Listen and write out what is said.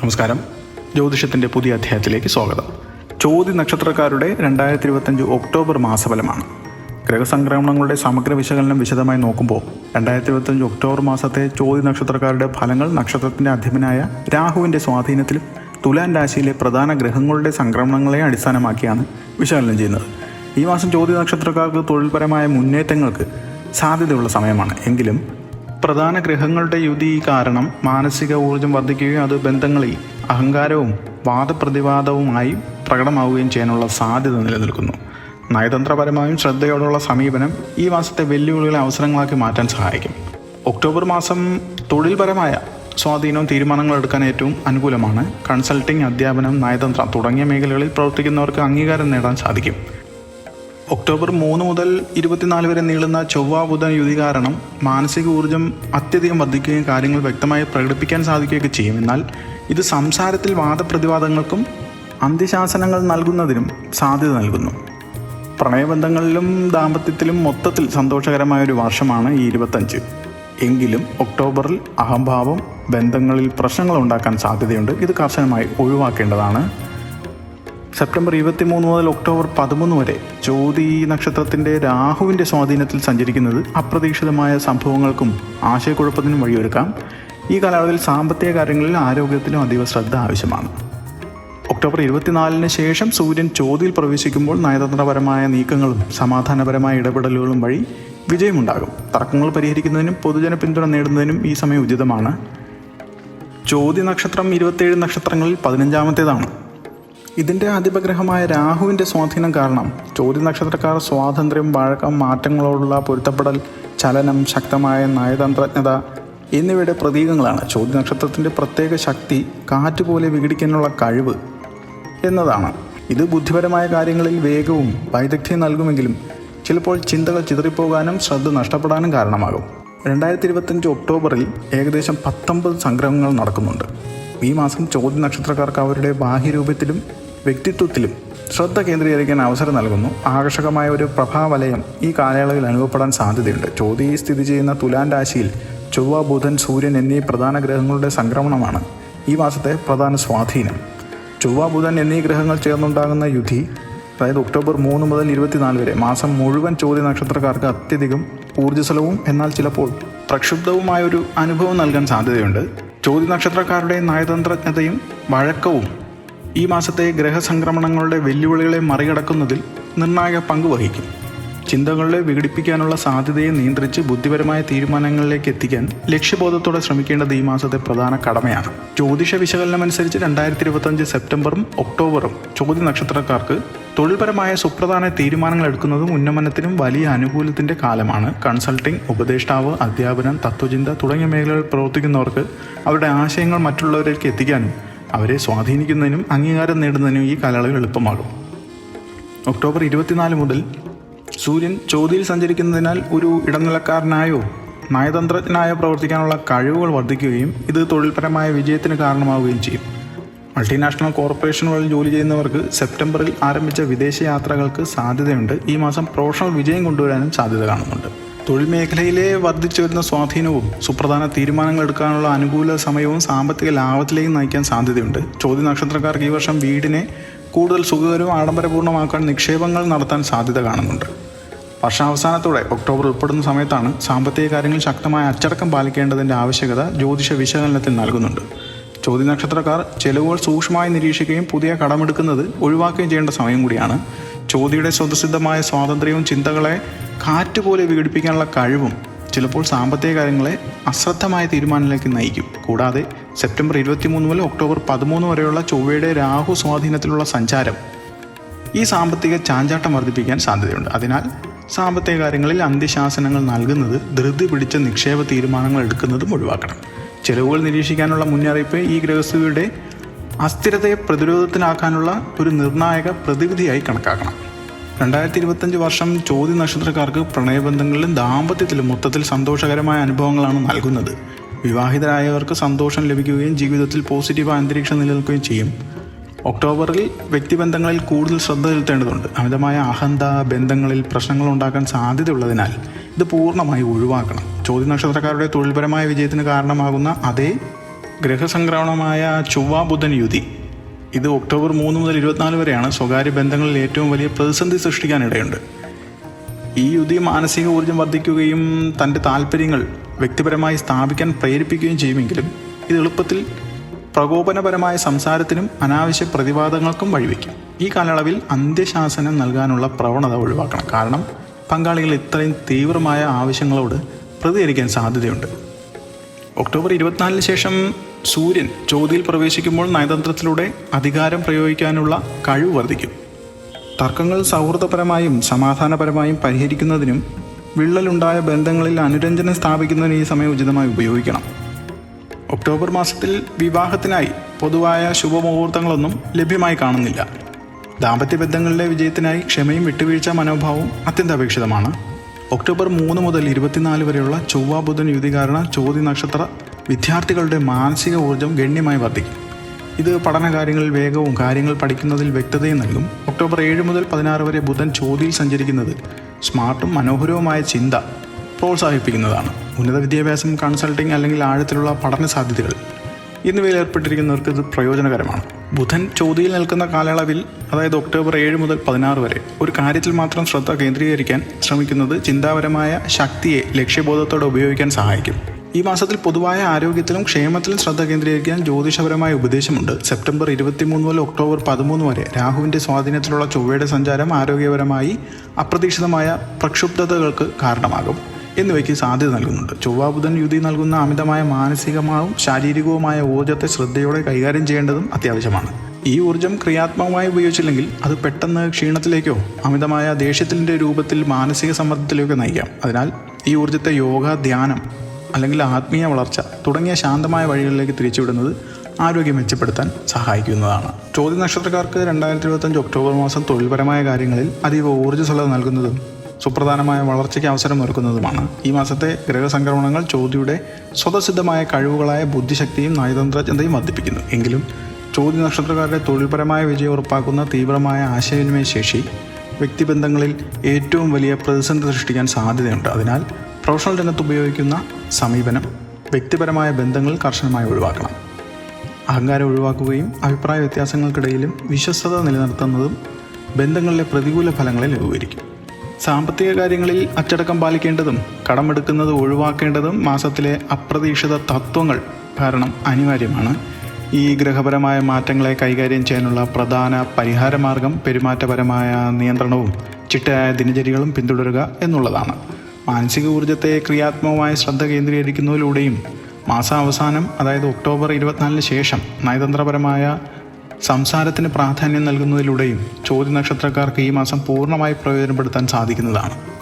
നമസ്കാരം. ജ്യോതിഷത്തിന്റെ പുതിയ അധ്യായത്തിലേക്ക് സ്വാഗതം. ചോതി നക്ഷത്രക്കാരുടെ രണ്ടായിരത്തി ഇരുപത്തഞ്ച് ഒക്ടോബർ മാസഫലമാണ്. ഗ്രഹസംക്രമണങ്ങളുടെ സമഗ്ര വിശകലനം വിശദമായി നോക്കുമ്പോൾ രണ്ടായിരത്തി ഇരുപത്തഞ്ച് ഒക്ടോബർ മാസത്തെ ചോതി നക്ഷത്രക്കാരുടെ ഫലങ്ങൾ നക്ഷത്രത്തിന്റെ അധിപനായ രാഹുവിന്റെ സ്വാധീനത്തിലും തുലാൻ രാശിയിലെ പ്രധാന ഗ്രഹങ്ങളുടെ സംക്രമണങ്ങളെ അടിസ്ഥാനമാക്കിയാണ് വിശകലനം ചെയ്യുന്നത്. ഈ മാസം ചോതി നക്ഷത്രക്കാർക്ക് തൊഴിൽപരമായ മുന്നേറ്റങ്ങൾക്ക് സാധ്യതയുള്ള സമയമാണ്. എങ്കിലും പ്രധാന ഗ്രഹങ്ങളുടെ യുതി കാരണം മാനസിക ഊർജം വർദ്ധിക്കുകയും അത് ബന്ധങ്ങളിൽ അഹങ്കാരവും വാദപ്രതിവാദവുമായി പ്രകടമാവുകയും ചെയ്യാനുള്ള സാധ്യത നിലനിൽക്കുന്നു. നയതന്ത്രപരമായും ശ്രദ്ധയോടുള്ള സമീപനം ഈ മാസത്തെ വെല്ലുവിളികളെ അവസരങ്ങളാക്കി മാറ്റാൻ സഹായിക്കും. ഒക്ടോബർ മാസം തൊഴിൽപരമായ സ്വാധീനവും തീരുമാനങ്ങൾ എടുക്കാൻ ഏറ്റവും അനുകൂലമാണ്. കൺസൾട്ടിംഗ് അധ്യാപനം നയതന്ത്രം തുടങ്ങിയ മേഖലകളിൽ പ്രവർത്തിക്കുന്നവർക്ക് അംഗീകാരം നേടാൻ സാധിക്കും. ഒക്ടോബർ മൂന്ന് മുതൽ ഇരുപത്തിനാല് വരെ നീളുന്ന ചൊവ്വ ബുധൻ യുതി കാരണം മാനസിക ഊർജം അത്യധികം വർദ്ധിക്കുകയും കാര്യങ്ങൾ വ്യക്തമായി പ്രകടിപ്പിക്കാൻ സാധിക്കുകയൊക്കെ ചെയ്യും. എന്നാൽ ഇത് സംസാരത്തിൽ വാദപ്രതിവാദങ്ങൾക്കും അന്ത്യശാസനങ്ങൾ നൽകുന്നതിനും സാധ്യത നൽകുന്നു. പ്രണയബന്ധങ്ങളിലും ദാമ്പത്യത്തിലും മൊത്തത്തിൽ സന്തോഷകരമായ ഒരു വർഷമാണ് ഈ ഇരുപത്തഞ്ച്. എങ്കിലും ഒക്ടോബറിൽ അഹംഭാവം ബന്ധങ്ങളിൽ പ്രശ്നങ്ങൾ ഉണ്ടാക്കാൻ സാധ്യതയുണ്ട്. ഇത് കർശനമായി ഒഴിവാക്കേണ്ടതാണ്. സെപ്റ്റംബർ ഇരുപത്തിമൂന്ന് മുതൽ ഒക്ടോബർ പതിമൂന്ന് വരെ ജ്യോതി നക്ഷത്രത്തിന്റെ രാഹുവിന്റെ സ്വാധീനത്തിൽ സഞ്ചരിക്കുന്നത് അപ്രതീക്ഷിതമായ സംഭവങ്ങൾക്കും ആശയക്കുഴപ്പത്തിനും വഴിയൊരുക്കാം. ഈ കാലയളവിൽ സാമ്പത്തിക കാര്യങ്ങളിൽ ആരോഗ്യത്തിലും അതീവ ശ്രദ്ധ ആവശ്യമാണ്. ഒക്ടോബർ ഇരുപത്തിനാലിന് ശേഷം സൂര്യൻ ജ്യോതിയിൽ പ്രവേശിക്കുമ്പോൾ നയതന്ത്രപരമായ നീക്കങ്ങളും സമാധാനപരമായ ഇടപെടലുകളും വഴി വിജയമുണ്ടാകും. തർക്കങ്ങൾ പരിഹരിക്കുന്നതിനും പൊതുജന പിന്തുണ നേടുന്നതിനും ഈ സമയം ഉചിതമാണ്. ജ്യോതി നക്ഷത്രം ഇരുപത്തേഴ് നക്ഷത്രങ്ങളിൽ പതിനഞ്ചാമത്തേതാണ്. ഇതിന്റെ അധിപഗ്രഹമായ രാഹുവിന്റെ സ്വാധീനം കാരണം ചോദ്യ നക്ഷത്രക്കാർ സ്വാതന്ത്ര്യം വഴക്കം മാറ്റങ്ങളോടുള്ള പൊരുത്തപ്പെടൽ ചലനം ശക്തമായ നയതന്ത്രജ്ഞത എന്നിവയുടെ പ്രതീകങ്ങളാണ് ചോദ്യ നക്ഷത്രത്തിന്റെ പ്രത്യേക ശക്തി കാറ്റുപോലെ വിഘടിക്കാനുള്ള കഴിവ് എന്നതാണ്. ഇത് ബുദ്ധിപരമായ കാര്യങ്ങളിൽ വേഗവും വൈദഗ്ധ്യം നൽകുമെങ്കിലും ചിലപ്പോൾ ചിന്തകൾ ചിതറിപ്പോകാനും ശ്രദ്ധ നഷ്ടപ്പെടാനും കാരണമാകും. രണ്ടായിരത്തി ഇരുപത്തഞ്ച് ഒക്ടോബറിൽ ഏകദേശം പത്തൊമ്പത് സംഗ്രഹങ്ങൾ നടക്കുന്നുണ്ട്. ഈ മാസം ചോദ്യ നക്ഷത്രക്കാർക്ക് അവരുടെ ബാഹ്യരൂപത്തിലും വ്യക്തിത്വത്തിലും ശ്രദ്ധ കേന്ദ്രീകരിക്കാൻ അവസരം നൽകുന്നു. ആകർഷകമായ ഒരു പ്രഭാവലയം ഈ കാലയളവിൽ അനുഭവപ്പെടാൻ സാധ്യതയുണ്ട്. ചോതി സ്ഥിതി ചെയ്യുന്ന തുലാൻ രാശിയിൽ ചൊവ്വ ബുധൻ സൂര്യൻ എന്നീ പ്രധാന ഗ്രഹങ്ങളുടെ സംക്രമണമാണ് ഈ മാസത്തെ പ്രധാന സ്വാധീനം. ചൊവ്വ ബുധൻ എന്നീ ഗ്രഹങ്ങൾ ചേർന്നുണ്ടാകുന്ന യുധി അതായത് ഒക്ടോബർ മൂന്ന് മുതൽ ഇരുപത്തിനാല് വരെ മാസം മുഴുവൻ ചോദ്യ നക്ഷത്രക്കാർക്ക് അത്യധികം ഊർജസ്വലവും എന്നാൽ ചിലപ്പോൾ പ്രക്ഷുബ്ധവുമായ ഒരു അനുഭവം നൽകാൻ സാധ്യതയുണ്ട്. ചോദ്യ നക്ഷത്രക്കാരുടെ നയതന്ത്രജ്ഞതയും വഴക്കവും ഈ മാസത്തെ ഗ്രഹസംക്രമണങ്ങളുടെ വെല്ലുവിളികളെ മറികടക്കുന്നതിൽ നിർണായക പങ്ക് വഹിക്കും. ചിന്തകളെ വിഘടിപ്പിക്കാനുള്ള സാധ്യതയെ നിയന്ത്രിച്ച് ബുദ്ധിപരമായ തീരുമാനങ്ങളിലേക്ക് എത്തിക്കാൻ ലക്ഷ്യബോധത്തോടെ ശ്രമിക്കേണ്ടത് ഈ മാസത്തെ പ്രധാന കടമയാണ്. ജ്യോതിഷ വിശകലനം അനുസരിച്ച് രണ്ടായിരത്തി ഇരുപത്തഞ്ച് സെപ്റ്റംബറും ഒക്ടോബറും ചോദ്യ നക്ഷത്രക്കാർക്ക് തൊഴിൽപരമായ സുപ്രധാന തീരുമാനങ്ങൾ എടുക്കുന്നതും ഉന്നമനത്തിനും വലിയ അനുകൂലത്തിന്റെ കാലമാണ്. കൺസൾട്ടിംഗ് ഉപദേഷ്ടാവ് അധ്യാപനം തത്വചിന്ത തുടങ്ങിയ മേഖലകളിൽ പ്രവർത്തിക്കുന്നവർക്ക് അവരുടെ ആശയങ്ങൾ മറ്റുള്ളവരിലേക്ക് എത്തിക്കാനും അവരെ സ്വാധീനിക്കുന്നതിനും അംഗീകാരം നേടുന്നതിനും ഈ കാലയളവിൽ എളുപ്പമാകും. ഒക്ടോബർ ഇരുപത്തിനാല് മുതൽ സൂര്യൻ ചോതിയിൽ സഞ്ചരിക്കുന്നതിനാൽ ഒരു ഇടനിലക്കാരനായോ നയതന്ത്രജ്ഞനായോ പ്രവർത്തിക്കാനുള്ള കഴിവുകൾ വർദ്ധിക്കുകയും ഇത് തൊഴിൽപരമായ വിജയത്തിന് കാരണമാവുകയും ചെയ്യും. മൾട്ടിനാഷണൽ കോർപ്പറേഷനുകളിൽ ജോലി ചെയ്യുന്നവർക്ക് സെപ്റ്റംബറിൽ ആരംഭിച്ച വിദേശ യാത്രകൾക്ക് സാധ്യതയുണ്ട്. ഈ മാസം പ്രൊഫഷണൽ വിജയം കൊണ്ടുവരാനും സാധ്യത കാണുന്നുണ്ട്. തൊഴിൽ മേഖലയിലെ വർദ്ധിച്ചു വരുന്ന സ്വാധീനവും സുപ്രധാന തീരുമാനങ്ങൾ എടുക്കാനുള്ള അനുകൂല സമയവും സാമ്പത്തിക ലാഭത്തിലേക്ക് നയിക്കാൻ സാധ്യതയുണ്ട്. ചോദ്യ നക്ഷത്രക്കാർക്ക് ഈ വർഷം വീടിനെ കൂടുതൽ സുഖകരവും ആഡംബരപൂർണമാക്കാൻ നിക്ഷേപങ്ങൾ നടത്താൻ സാധ്യത കാണുന്നുണ്ട്. വർഷാവസാനത്തോടെ ഒക്ടോബർ ഉൾപ്പെടുന്ന സമയത്താണ് സാമ്പത്തിക കാര്യങ്ങളിൽ ശക്തമായ അച്ചടക്കം പാലിക്കേണ്ടതിന്റെ ആവശ്യകത ജ്യോതിഷ വിശകലനത്തിൽ നൽകുന്നുണ്ട്. ചോദ്യ നക്ഷത്രക്കാർ ചെലവുകൾ സൂക്ഷ്മമായി നിരീക്ഷിക്കുകയും പുതിയ കടമെടുക്കുന്നത് ഒഴിവാക്കുകയും ചെയ്യേണ്ട സമയം കൂടിയാണ്. ചോദ്യയുടെ സ്വതസിദ്ധമായ സ്വാതന്ത്ര്യവും ചിന്തകളെ കാറ്റുപോലെ വിഘടിപ്പിക്കാനുള്ള കഴിവും ചിലപ്പോൾ സാമ്പത്തിക കാര്യങ്ങളെ അശ്രദ്ധമായ തീരുമാനങ്ങളിലേക്ക് നയിക്കും. കൂടാതെ സെപ്റ്റംബർ ഇരുപത്തിമൂന്ന് മുതൽ ഒക്ടോബർ പതിമൂന്ന് വരെയുള്ള ചൊവ്വയുടെ രാഹു സ്വാധീനത്തിലുള്ള സഞ്ചാരം ഈ സാമ്പത്തിക ചാഞ്ചാട്ടം വർദ്ധിപ്പിക്കാൻ സാധ്യതയുണ്ട്. അതിനാൽ സാമ്പത്തിക കാര്യങ്ങളിൽ അന്ത്യശാസനങ്ങൾ നൽകുന്നത് ധൃതി പിടിച്ച നിക്ഷേപ തീരുമാനങ്ങൾ എടുക്കുന്നതും ഒഴിവാക്കണം. ചെലവുകൾ നിരീക്ഷിക്കാനുള്ള മുന്നറിയിപ്പ് ഈ ഗ്രഹസ്ഥയുടെ അസ്ഥിരതയെ പ്രതിരോധത്തിലാക്കാനുള്ള ഒരു നിർണായക പ്രതിവിധിയായി കണക്കാക്കണം. രണ്ടായിരത്തി ഇരുപത്തഞ്ച് വർഷം ചോദ്യ നക്ഷത്രക്കാർക്ക് പ്രണയബന്ധങ്ങളിലും ദാമ്പത്യത്തിലും മൊത്തത്തിൽ സന്തോഷകരമായ അനുഭവങ്ങളാണ് നൽകുന്നത്. വിവാഹിതരായവർക്ക് സന്തോഷം ലഭിക്കുകയും ജീവിതത്തിൽ പോസിറ്റീവ് അന്തരീക്ഷം നിലനിൽക്കുകയും ചെയ്യും. ഒക്ടോബറിൽ വ്യക്തിബന്ധങ്ങളിൽ കൂടുതൽ ശ്രദ്ധ ചെലുത്തേണ്ടതുണ്ട്. അമിതമായ അഹന്ത ബന്ധങ്ങളിൽ പ്രശ്നങ്ങൾ ഉണ്ടാക്കാൻ സാധ്യതയുള്ളതിനാൽ ഇത് പൂർണമായി ഒഴിവാക്കണം. ചോദ്യ നക്ഷത്രക്കാരുടെ തൊഴിൽപരമായ വിജയത്തിന് കാരണമാകുന്ന അതേ ഗ്രഹസംക്രമണമായ ചൊവ്വ ബുധൻ യുതി. ഇത് ഒക്ടോബർ മൂന്ന് മുതൽ ഇരുപത്തിനാല് വരെയാണ് സ്വകാര്യ ബന്ധങ്ങളിൽ ഏറ്റവും വലിയ പ്രതിസന്ധി സൃഷ്ടിക്കാനിടയുണ്ട്. ഈ യുതി മാനസിക ഊർജം വർദ്ധിക്കുകയും തന്റെ താല്പര്യങ്ങൾ വ്യക്തിപരമായി സ്ഥാപിക്കാൻ പ്രേരിപ്പിക്കുകയും ചെയ്യുമെങ്കിലും ഇത് എളുപ്പത്തിൽ പ്രകോപനപരമായ സംസാരത്തിനും അനാവശ്യ പ്രതിവാദങ്ങൾക്കും വഴിവെക്കും. ഈ കാലയളവിൽ അന്ത്യശാസനം നൽകാനുള്ള പ്രവണത ഒഴിവാക്കണം. കാരണം പങ്കാളികൾ ഇത്രയും തീവ്രമായ ആവശ്യങ്ങളോട് പ്രതികരിക്കാൻ സാധ്യതയുണ്ട്. ഒക്ടോബർ ഇരുപത്തിനാലിന് ശേഷം സൂര്യൻ ചോതിയിൽ പ്രവേശിക്കുമ്പോൾ നയതന്ത്രത്തിലൂടെ അധികാരം പ്രയോഗിക്കാനുള്ള കഴിവ് വർദ്ധിക്കും. തർക്കങ്ങൾ സൗഹൃദപരമായും സമാധാനപരമായും പരിഹരിക്കുന്നതിനും വിള്ളലുണ്ടായ ബന്ധങ്ങളിൽ അനുരഞ്ജനം സ്ഥാപിക്കുന്നതിന് ഈ സമയം ഉചിതമായി ഉപയോഗിക്കണം. ഒക്ടോബർ മാസത്തിൽ വിവാഹത്തിനായി പൊതുവായ ശുഭമുഹൂർത്തങ്ങളൊന്നും ലഭ്യമായി കാണുന്നില്ല. ദാമ്പത്യ ബന്ധങ്ങളിലെ വിജയത്തിനായി ക്ഷമയും വിട്ടുവീഴ്ച മനോഭാവവും അത്യന്താപേക്ഷിതമാണ്. ഒക്ടോബർ മൂന്ന് മുതൽ ഇരുപത്തിനാല് വരെയുള്ള ചൊവ്വ ബുധൻ യുതി കാരണം ചോതി നക്ഷത്ര വിദ്യാർത്ഥികളുടെ മാനസിക ഊർജം ഗണ്യമായി വർദ്ധിക്കും. ഇത് പഠനകാര്യങ്ങളിൽ വേഗവും കാര്യങ്ങൾ പഠിക്കുന്നതിൽ വ്യക്തതയും നൽകും. ഒക്ടോബർ ഏഴ് മുതൽ പതിനാറ് വരെ ബുധൻ ചോതിയിൽ സഞ്ചരിക്കുന്നത് സ്മാർട്ടും മനോഹരവുമായ ചിന്ത പ്രോത്സാഹിപ്പിക്കുന്നതാണ്. ഉന്നത വിദ്യാഭ്യാസം കൺസൾട്ടിംഗ് അല്ലെങ്കിൽ ആഴത്തിലുള്ള പഠന സാധ്യതകൾ എന്നിവയിൽ ഏർപ്പെട്ടിരിക്കുന്നവർക്ക് ഇത് പ്രയോജനകരമാണ്. ബുധൻ ചോദ്യയിൽ നിൽക്കുന്ന കാലയളവിൽ അതായത് ഒക്ടോബർ ഏഴ് മുതൽ പതിനാറ് വരെ ഒരു കാര്യത്തിൽ മാത്രം ശ്രദ്ധ കേന്ദ്രീകരിക്കാൻ ശ്രമിക്കുന്നത് ചിന്താപരമായ ശക്തിയെ ലക്ഷ്യബോധത്തോടെ ഉപയോഗിക്കാൻ സഹായിക്കും. ഈ മാസത്തിൽ പൊതുവായ ആരോഗ്യത്തിലും ക്ഷേമത്തിലും ശ്രദ്ധ കേന്ദ്രീകരിക്കാൻ ജ്യോതിഷപരമായ ഉപദേശമുണ്ട്. സെപ്റ്റംബർ ഇരുപത്തിമൂന്ന് മുതൽ ഒക്ടോബർ പതിമൂന്ന് വരെ രാഹുവിന്റെ സ്വാധീനത്തിലുള്ള ചൊവ്വയുടെ സഞ്ചാരം ആരോഗ്യപരമായി അപ്രതീക്ഷിതമായ പ്രക്ഷുബ്ധതകൾക്ക് കാരണമാകും. എന്നിവയ്ക്ക് സാധ്യത നൽകുന്നുണ്ട്. ചൊവ്വ ബുധൻ യുതി നൽകുന്ന അമിതമായ മാനസികമായും ശാരീരികവുമായ ഊർജത്തെ ശ്രദ്ധയോടെ കൈകാര്യം ചെയ്യേണ്ടതും അത്യാവശ്യമാണ്. ഈ ഊർജം ക്രിയാത്മകമായി ഉപയോഗിച്ചില്ലെങ്കിൽ അത് പെട്ടെന്ന് ക്ഷീണത്തിലേക്കോ അമിതമായ ദേഷ്യത്തിന്റെ രൂപത്തിൽ മാനസിക സമ്മർദ്ദത്തിലേക്കോ നയിക്കാം. അതിനാൽ ഈ ഊർജത്തെ യോഗ ധ്യാനം അല്ലെങ്കിൽ ആത്മീയ വളർച്ച തുടങ്ങിയ ശാന്തമായ വഴികളിലേക്ക് തിരിച്ചുവിടുന്നത് ആരോഗ്യം മെച്ചപ്പെടുത്താൻ സഹായിക്കുന്നതാണ്. ചോദ്യ നക്ഷത്രക്കാർക്ക് രണ്ടായിരത്തി ഇരുപത്തഞ്ച് ഒക്ടോബർ മാസം തൊഴിൽപരമായ കാര്യങ്ങളിൽ അതീവ ഊർജസ്വലത നൽകുന്നതും സുപ്രധാനമായ വളർച്ചയ്ക്ക് അവസരം ഒരുക്കുന്നതുമാണ്. ഈ മാസത്തെ ഗ്രഹസംക്രമണങ്ങൾ ചോദ്യയുടെ സ്വതസിദ്ധമായ കഴിവുകളായ ബുദ്ധിശക്തിയും നയതന്ത്രജ്ഞതയും വർദ്ധിപ്പിക്കുന്നു. എങ്കിലും ചോദ്യ നക്ഷത്രക്കാരുടെ തൊഴിൽപരമായ വിജയം ഉറപ്പാക്കുന്ന തീവ്രമായ ആശയവിനിമയ ശേഷി വ്യക്തിബന്ധങ്ങളിൽ ഏറ്റവും വലിയ പ്രതിസന്ധി സൃഷ്ടിക്കാൻ സാധ്യതയുണ്ട്. അതിനാൽ പ്രൊഫഷണൽ രംഗത്ത് ഉപയോഗിക്കുന്ന സമീപനം വ്യക്തിപരമായ ബന്ധങ്ങൾ കർശനമായി ഒഴിവാക്കണം. അഹങ്കാരം ഒഴിവാക്കുകയും അഭിപ്രായ വ്യത്യാസങ്ങൾക്കിടയിലും വിശ്വസ്തത നിലനിർത്തുന്നതും ബന്ധങ്ങളിലെ പ്രതികൂല ഫലങ്ങളെ ലഘൂകരിക്കും. സാമ്പത്തിക കാര്യങ്ങളിൽ അച്ചടക്കം പാലിക്കേണ്ടതും കടമെടുക്കുന്നത് ഒഴിവാക്കേണ്ടതും മാസത്തിലെ അപ്രതീക്ഷിത തത്വങ്ങൾ കാരണം അനിവാര്യമാണ്. ഈ ഗ്രഹപരമായ മാറ്റങ്ങളെ കൈകാര്യം ചെയ്യാനുള്ള പ്രധാന പരിഹാരമാർഗം പെരുമാറ്റപരമായ നിയന്ത്രണവും ചിട്ടയായ ദിനചര്യകളും പിന്തുടരുക എന്നുള്ളതാണ്. മാനസിക ഊർജത്തെ ക്രിയാത്മകമായ ശ്രദ്ധ കേന്ദ്രീകരിക്കുന്നതിലൂടെയും മാസാവസാനം അതായത് ഒക്ടോബർ ഇരുപത്തിനാലിന് ശേഷം നയതന്ത്രപരമായ സംസാരത്തിന് പ്രാധാന്യം നൽകുന്നതിലൂടെയും ചോദ്യ നക്ഷത്രക്കാർക്ക് ഈ മാസം പൂർണമായി പ്രയോജനപ്പെടുത്താൻ സാധിക്കുന്നതാണ്.